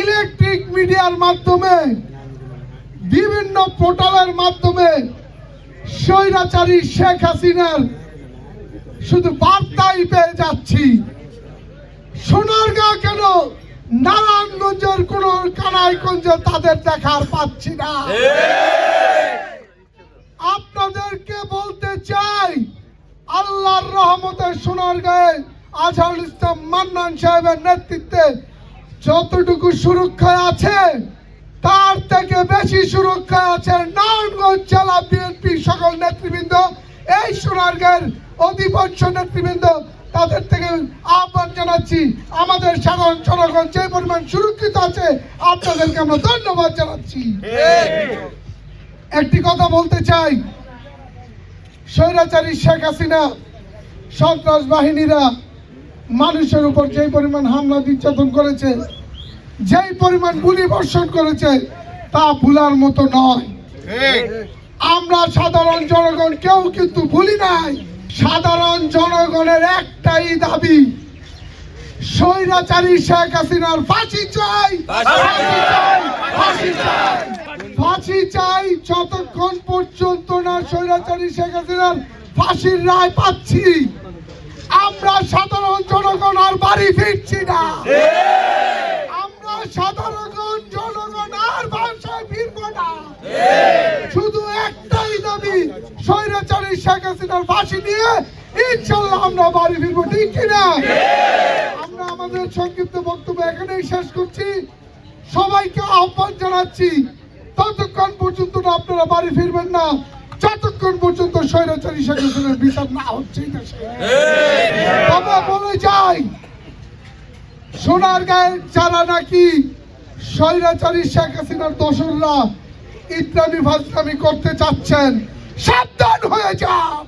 Electronic মিডিয়ার মাধ্যমে, বিভিন্ন পোর্টালের মাধ্যমে স্বৈরাচারী শেখ হাসিনার শুধু বার্তাই পেয়ে যাচ্ছি। সোনারগাঁ কেন নারায়ণগঞ্জের কোন কানাইগঞ্জে তাদের দেখার পাচ্ছি না? আপনাদেরকে বলতে চাই, আল্লাহর রহমতে সোনারগাঁয়ে আজহারুল ইসলাম মান্নান সাহেবের নেতৃত্বে যতটুকু সুরক্ষায় আছে তার থেকে বেশি সুরক্ষায় আছে নারায়ণগঞ্জ জেলা বিএনপি সকল নেতৃবৃন্দ। এই সোনারগাঁয়ের অধিপক্ষ নেতৃবৃন্দ, তাদের থেকে আহ্বান জানাচ্ছি। আমাদের সাধারণ জনগণ যে পরিমাণ সুরক্ষিত আছে, আপনাদেরকে আমরা ধন্যবাদ জানাচ্ছি। একটি কথা বলতে চাই। স্বৈরাচারী শেখ হাসিনা, সন্ত্রাস বাহিনীরা মানুষের উপর যে পরিমাণ হামলা নির্যাতন করেছে যেই পরিমাণ গুলি বর্ষণ করেছে তা ভুলার মতো নয়। আমরা সাধারণ জনগণ কেউ কিন্তু ভুলি নাই। সাধারণ জনগণের একটাই দাবি স্বৈরাচারী শেখ হাসিনার ফাঁসি চাই। ফাঁসি চাই যতক্ষণ পর্যন্ত না স্বৈরাচারী শেখ হাসিনার ফাঁসির রায় পাচ্ছি। আমরা সাধারণ জনগণ আর বাড়ি ফিরছি না আমরা সাধারণ জনগণ আর বাসায় ফিরবো না শুধু একটাই দাবি, স্বৈরাচারী শেখ হাসিনার ফাঁসি দিয়ে ইনশাল্লাহ আমরা বাড়ি ফিরবো, ঠিক কিনা আমরা আমাদের সংক্ষিপ্ত বক্তব্য এখানেই শেষ করছি সবাইকে আহ্বান জানাচ্ছি, ততক্ষণ পর্যন্ত আপনারা বাড়ি ফিরবেন না, যতক্ষণ পর্যন্ত স্বৈরাচারী শেখ হাসিনার বিচার না হচ্ছে। তবে বলে যাই সোনার গায়ের যারা নাকি স্বৈরাচারী শেখ হাসিনার দোসররা ইসলামী ফাজলামি করতে চাচ্ছেন সাবধান হয়ে যান।